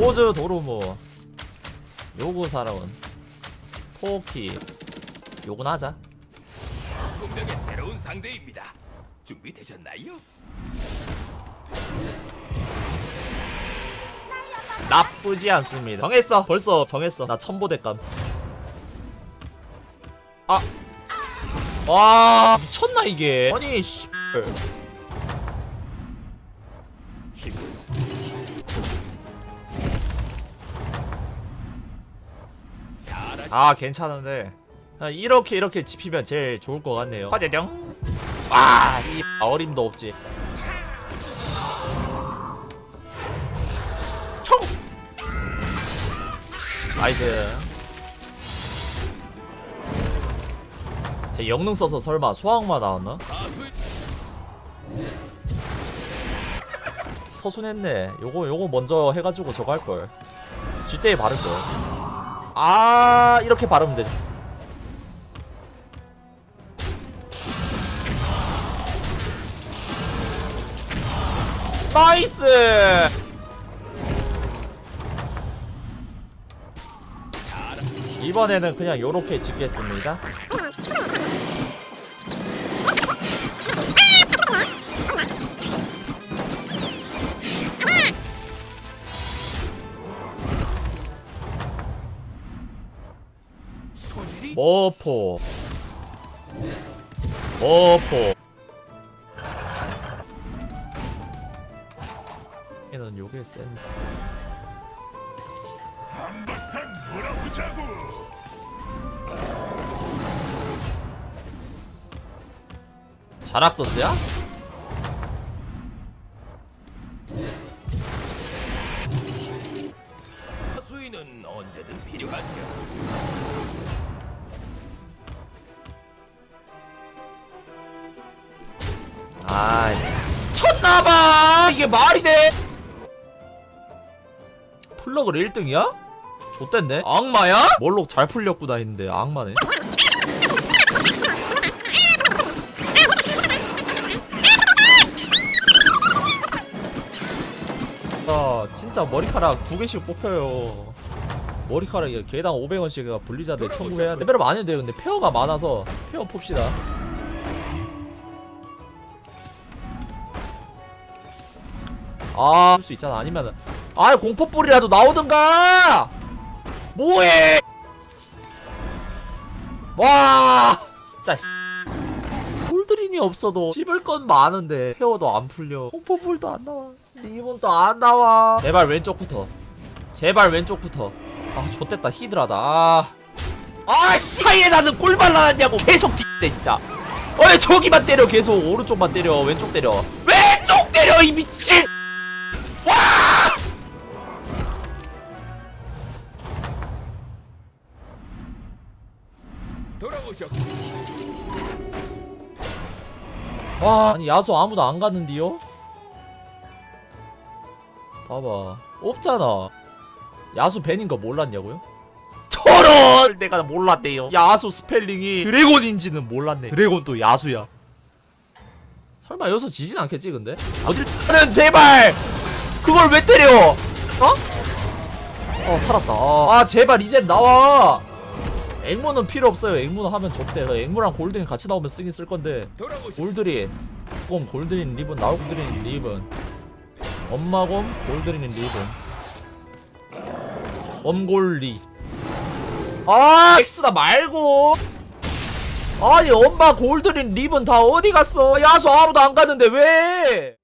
오즈 도루무 요구 사라운 토키. 요건 하자. 공격의 새로운 상대입니다. 준비되셨나요? 나쁘지 않습니다. 정했어. 벌써 정했어. 나 첨보대감. 아. 와 미쳤나 이게? 아니 씨. 아 괜찮은데. 아, 이렇게 이렇게 집히면 제일 좋을 것 같네요. 화재령 와이 어림도 없지. 총! 나이스 제 영능 써서 설마 소황마 나왔나? 서순했네. 요거 요거 먼저 해가지고 저거 할걸. 쥐때에 바를걸. 아 이렇게 바르면 되죠 나이스! 이번에는 그냥 요렇게 짓겠습니다 머포 머포 얘는 요게 센. 자 락서스야? 수위는 언제든 필요하죠. 아 쳤나봐 이게 말이 돼 플러그를 1등이야? 좆됐네 악마야? 몰록 잘 풀렸구나 했는데 악마네 진짜 머리카락 두 개씩 뽑혀요. 머리카락이 개당 500원씩 분리자들 청구해야 돼. 레벨업 안 해도 돼요. 근데 페어가 많아서 페어 풉시다. 아, 할수 있잖아. 아니면은 아, 공포불이라도 나오든가. 뭐해? 와, 진짜 씨. 홀드린이 없어도 씹을 건 많은데 헤어도 안 풀려. 공포불도 안 나와. 리본도 안 나와. 제발 왼쪽부터. 제발 왼쪽부터. 아, 좆됐다. 히드라다. 아. 아, 나는 꼴 발라놨냐고 계속 뒤대 진짜. 어이 저기만 때려 계속 오른쪽만 때려 왼쪽 때려 왼쪽 때려 이 미친 돌아오셨. 와. 아니 야수 아무도 안 갔는데요? 봐봐. 없잖아. 야수 밴인 거 몰랐냐고요? 저런 내가 몰랐대요. 야수 스펠링이 드래곤인지는 몰랐네. 드래곤 또 야수야. 설마 여기서 지진 않겠지 근데? 어딜 는 제발! 그걸 왜 때려? 어? 어 살았다. 아 제발 이젠 나와 앵무는 필요 없어요. 앵무는 하면 좋대. 앵무랑 골든이 같이 나오면 쓰긴 쓸 건데. 골드린 곰 골드린 리본 나올 골드린 리본. 엄마곰 골드린 리본. 엄골리. 아 엑스다 말고. 아니 엄마 골드린 리본 다 어디 갔어? 야수 아무도 안 갔는데 왜